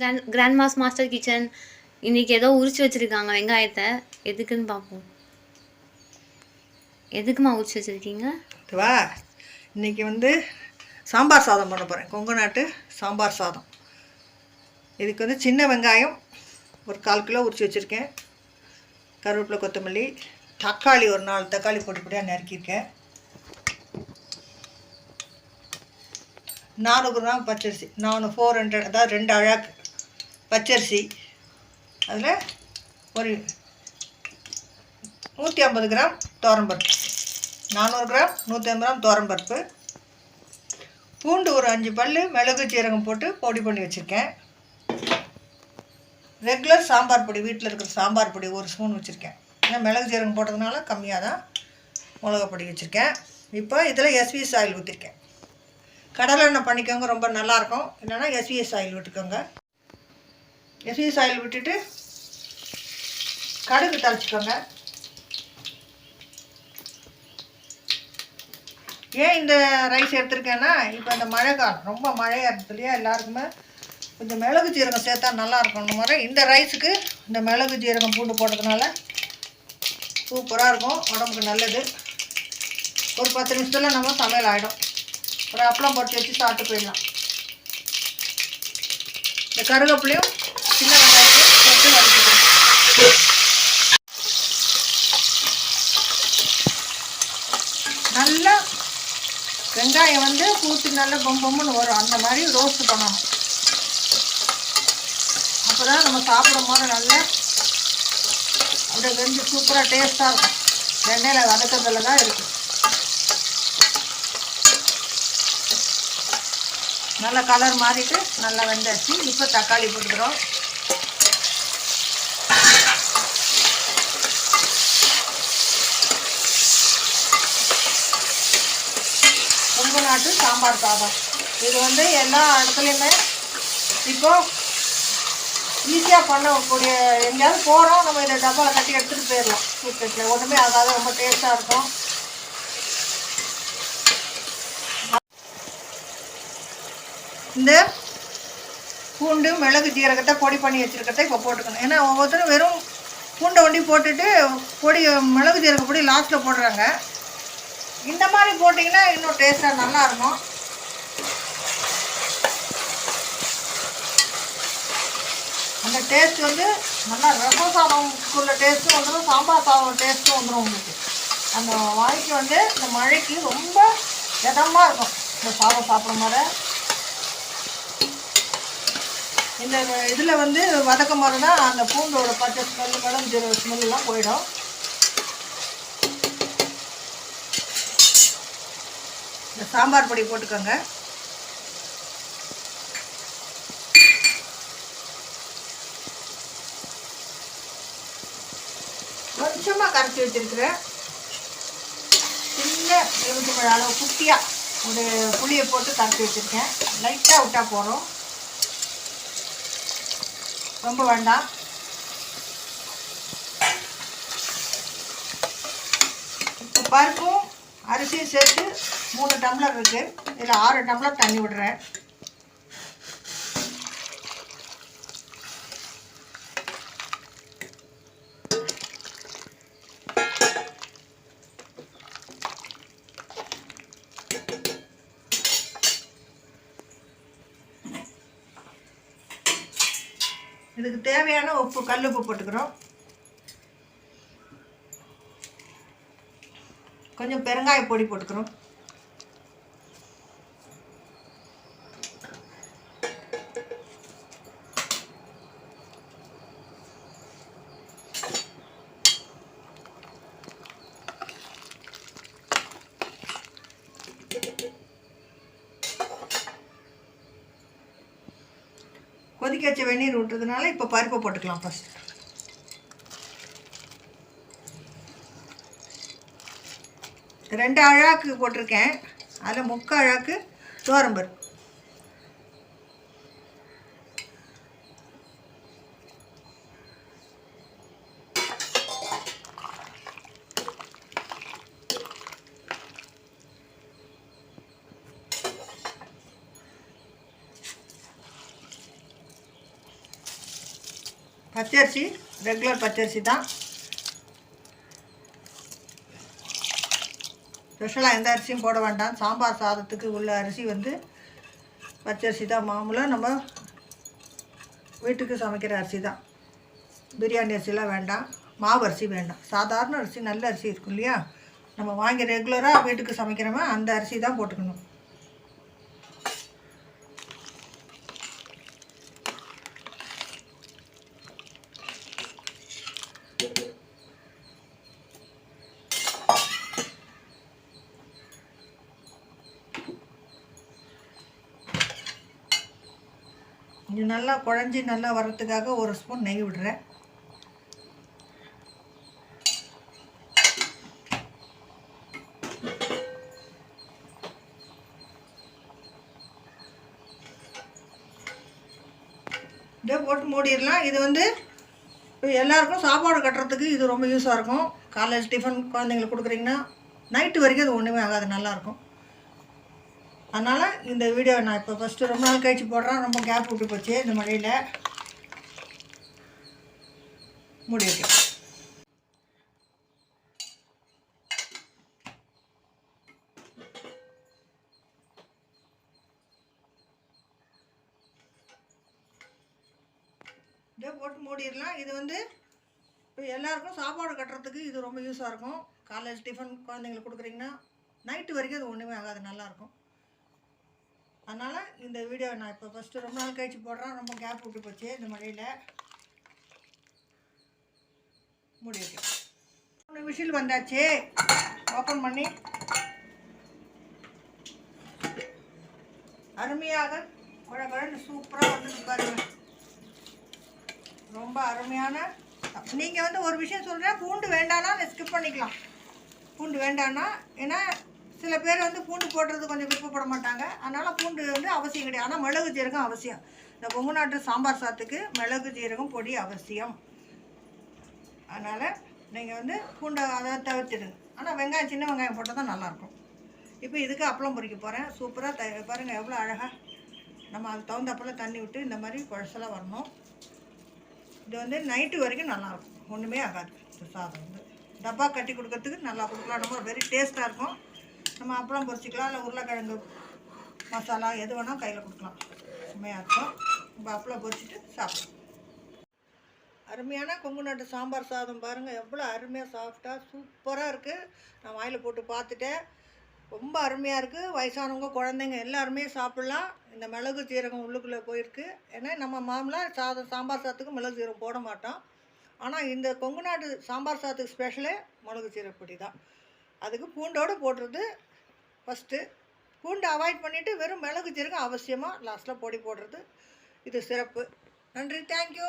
Grand grand mass master kitchen இன்றைக்கி ஏதோ உரிச்சு வச்சுருக்காங்க வெங்காயத்தை. எதுக்குன்னு பார்ப்போம். எதுக்குமா உரிச்சு வச்சுருக்கீங்க? வா இன்றைக்கி வந்து சாம்பார் சாதம் பண்ண போகிறேன் கொங்கு நாட்டு சாம்பார் சாதம். இதுக்கு வந்து சின்ன வெங்காயம் ஒரு கால் கிலோ உரிச்சு வச்சுருக்கேன். கருவேப்பிலை கொத்தமல்லி தக்காளி ஒரு நாலு தக்காளி பொடி பொடியாக நறுக்கியிருக்கேன். நானூறு கிராம் பச்சரிசி. நானூறு ஃபோர் ஹண்ட்ரட் அதாவது ரெண்டு அழாக்கு பச்சரிசி. அதில் ஒரு நூற்றி ஐம்பது கிராம் துவரம்பருப்பு நானூறு கிராம் நூற்றி ஐம்பது கிராம் துவரம்பருப்பு பூண்டு ஒரு அஞ்சு பல் மிளகு சீரகம் போட்டு பொடி பண்ணி வச்சுருக்கேன். ரெகுலர் சாம்பார் பொடி வீட்டில் இருக்கிற சாம்பார் பொடி ஒரு ஸ்பூன் வச்சுருக்கேன். ஏன்னா மிளகு சீரகம் போட்டதுனால கம்மியாக தான் மிளகா பொடி வச்சுருக்கேன். இப்போ இதில் எஸ்விஎஸ் ஆயில் ஊற்றிருக்கேன் கடலை எண்ணெய் பண்ணிக்கோங்க ரொம்ப நல்லாயிருக்கும் இல்லைன்னா எஸ்விஎஸ் ஆயில் விட்டுக்கோங்க எஸ்விஎஸ் ஆயில் விட்டுட்டு கடுகு தாளிச்சுக்கோங்க. ஏன் இந்த ரைஸ் எடுத்திருக்கேன்னா இப்போ இந்த மழை காலம் ரொம்ப மழையாக இருக்குது இல்லையா எல்லாருக்குமே? கொஞ்சம் மிளகு ஜீரகம் சேர்த்தா நல்லா இருக்கும் முறை. இந்த ரைஸுக்கு இந்த மிளகு ஜீரகம் பூண்டு போட்டதுனால சூப்பராக இருக்கும். உடம்புக்கு நல்லது. ஒரு பத்து நிமிஷத்தில் நம்ம சமையல் ஆகிடும் ஒரு அப்பளம் போட்டு வச்சு சாப்பிட்டு போயிடலாம். இந்த கருவேப்பிலையும் சின்ன வெங்காயத்தை போட்டு வதக்கிடுவோம் நல்லா வெங்காயம் வந்து பூத்து நல்லா பொம்பொம்னு வரும். அந்த மாதிரி ரோஸ்ட் பண்ணணும். அப்போ தான் நம்ம சாப்பிடும் போது நல்லா அப்படியே வெந்து சூப்பராக டேஸ்ட்டாக இருக்கும். எண்ணெயில் வதக்கிறதுல தான் இருக்குது நல்லா கலர் மாறிட்டு நல்லா வெந்தாச்சு இப்போ தக்காளி போட்டுக்கிறோம் கொங்கு நாட்டு சாம்பார் சாதம். இது வந்து எல்லா இடத்துலையுமே இப்போ ஈஸியாக பண்ணக்கூடிய எங்கேயாவது போகிறோம் நம்ம இதை டப்பாவில் கட்டி எடுத்துகிட்டு போயிடலாம். சூட்கேஸில் ஒன்றுமே ஆகாது ரொம்ப டேஸ்ட்டாக இருக்கும். இந்த பூண்டு மிளகு ஜீரகத்தை பொடி பண்ணி வச்சுருக்கிறத இப்போ போட்டுக்கணும். ஏன்னா ஒவ்வொருத்தரும் வெறும் பூண்டை ஒண்டி போட்டுட்டு பொடி மிளகு ஜீரக பொடி லாஸ்ட்டில் போடுறாங்க. இந்த மாதிரி போட்டிங்கன்னா இன்னும் டேஸ்ட்டாக நல்லாயிருக்கும் அந்த டேஸ்ட் வந்து நல்லா ரசம் சாதம்க்குள்ள டேஸ்ட்டும் வந்துடும் சாம்பார் சாதம் டேஸ்ட்டும் வந்துடும் உங்களுக்கு. அந்த வாய்க்கு வந்து இந்த மழைக்கு ரொம்ப இதமாக இருக்கும். இந்த சாதம் சாப்பிட்ற மாதிரி. இந்த இதில் வந்து வதக்க மாதிரி தான் அந்த பூண்டோட பச்சை ஸ்மெல் மேடம் ஜீரோ ஸ்மெல்லாம் போயிடும். இந்த சாம்பார் பொடி போட்டுக்கோங்க. கொஞ்சமாக கரைச்சி வச்சுருக்கிறேன். சின்ன எலுமிச்சம்பழ அளவு குட்டியாக ஒரு புளியை போட்டு கரைச்சி வச்சுருக்கேன். லைட்டாக விட்டால் போகிறோம் ரொம்ப வேண்டாம். இப்போ பருப்பும் அரிசியும் சேர்த்து மூணு டம்ளர் இருக்குது இதில் ஆறு டம்ளர் தண்ணி விடுறேன். இதுக்கு தேவையான உப்பு கல் உப்பு போட்டுக்கிறோம். கொஞ்சம் பெருங்காய பொடி போட்டுக்கிறோம் கொதிக்க வச்ச வெந்நீர் விட்டுறதுனால இப்போ பருப்பை போட்டுக்கலாம் ஃபஸ்ட்டு ரெண்டு அழாக்கு போட்டிருக்கேன். அதில் முக்கால் அழாக்கு துவரம்பருப்பு பச்சரிசி ரெகுலர் பச்சரிசி தான். ஸ்பெஷலாக எந்த அரிசியும் போட வேண்டாம். சாம்பார் சாதத்துக்கு உள்ள அரிசி வந்து பச்சரிசி தான். மாமூலாக நம்ம வீட்டுக்கு சமைக்கிற அரிசி தான். பிரியாணி அரிசிலாம் வேண்டாம். மாவு அரிசி வேண்டாம். சாதாரண அரிசி நல்ல அரிசி இருக்கும் இல்லையா? நம்ம வாங்கி ரெகுலராக வீட்டுக்கு சமைக்கிறோமே அந்த அரிசி தான் போட்டுக்கணும். இது நல்லா குழஞ்சி நல்லா வர்றதுக்காக ஒரு ஸ்பூன் நெய் விடுறேன். இதே போட்டு மூடிடலாம். இது வந்து எல்லாருக்கும் சாப்பாடு கட்டுறதுக்கு இது ரொம்ப யூஸாக இருக்கும். காலேஜ் டிஃபன் குழந்தைங்களுக்கு கொடுக்குறீங்கன்னா நைட்டு வரைக்கும் அது ஒன்றுமே ஆகாது நல்லாயிருக்கும் அதனால் இந்த வீடியோ நான் இப்போ ஃபஸ்ட்டு ரொம்ப நாள் கழித்து போடுறேன். ரொம்ப கேப் விட்டு போச்சு இந்த மழையில். முடியுது இதே போட்டு மூடிடலாம். இது வந்து இப்போ எல்லாருக்கும் சாப்பாடு கட்டுறதுக்கு இது ரொம்ப யூஸாக இருக்கும். காலேஜ் டிஃபன் குழந்தைங்களுக்கு கொடுக்குறீங்கன்னா நைட்டு வரைக்கும் அது ஒன்றுமே ஆகாது. நல்லாயிருக்கும் அதனால் இந்த வீடியோ நான் இப்போ ஃபஸ்ட்டு ரொம்ப நாள் கழித்து போடுறேன். ரொம்ப கேப் விட்டு போச்சு. இந்த மழையில் முடியுது மூணு விசில் வந்தாச்சு. ஓப்பன் பண்ணி. அருமையாக குழ சூப்பராக வந்து பாருங்க. ரொம்ப அருமையான நீங்கள் வந்து ஒரு விஷயம் சொல்கிறேன் பூண்டு வேண்டாம்னா ஸ்கிப் பண்ணிக்கலாம். பூண்டு வேண்டாம்னா ஏன்னா சில பேர் வந்து பூண்டு போடுறது கொஞ்சம் விருப்பப்பட மாட்டாங்க. அதனால் பூண்டு வந்து அவசியம் கிடையாது. ஆனால் மிளகு ஜீரகம் அவசியம். இந்த கொங்கு நாட்டு சாம்பார் சாத்துக்கு மிளகு ஜீரகம் பொடி அவசியம். அதனால் நீங்கள் வந்து பூண்டை அதை தவிர்த்துடுங்க. ஆனால் வெங்காயம் சின்ன வெங்காயம் போட்டால் தான் நல்லாயிருக்கும். இப்போ இதுக்கு அப்பளம் பொறிக்க போகிறேன் சூப்பராக த பாருங்கள் எவ்வளோ அழகாக நம்ம அதுக்கு தகுந்தாப்புல தண்ணி விட்டு இந்த மாதிரி குழசலாக வரணும். இது வந்து நைட்டு வரைக்கும் நல்லாயிருக்கும். ஒன்றுமே ஆகாது. இந்த சாதம் வந்து. டப்பா கட்டி கொடுக்கறதுக்கு நல்லா கொடுக்கலாம். ரொம்ப வெரி டேஸ்ட்டாக இருக்கும். நம்ம அப்பளம் பொரிச்சிக்கலாம் இல்லை உருளைக்கிழங்கு மசாலா எது வேணால் கையில் கொடுக்கலாம். செம்மையாக இருக்கும். நம்ம அப்பளம் பொரிச்சிட்டு சாப்பிடலாம். அருமையான கொங்கு நாட்டு சாம்பார் சாதம் பாருங்கள் எவ்வளோ அருமையாக சாஃப்டாக சூப்பராக இருக்குது நான் வாயில் போட்டு பார்த்துட்டேன். ரொம்ப அருமையாக இருக்குது வயசானவங்க குழந்தைங்க எல்லாருமே சாப்பிட்லாம். இந்த மிளகு சீரகம் உள்ளுக்குள்ளே போயிருக்கு. ஏன்னா நம்ம மாமலாம் சாதம் சாம்பார் சாதத்துக்கு மிளகு சீரகம் போட மாட்டோம். ஆனால் இந்த கொங்கு நாட்டு சாம்பார் சாதத்துக்கு ஸ்பெஷலே மிளகு சீரகப்பொடி தான். அதுக்கு பூண்டோடு போடுறது ஃபஸ்ட்டு பூண்டை அவாய்ட் பண்ணிவிட்டு வெறும் மிளகு ஜீரகம் அவசியமாக லாஸ்ட்டில் பொடி போடுறது. இது சிறப்பு. நன்றி. தேங்க்யூ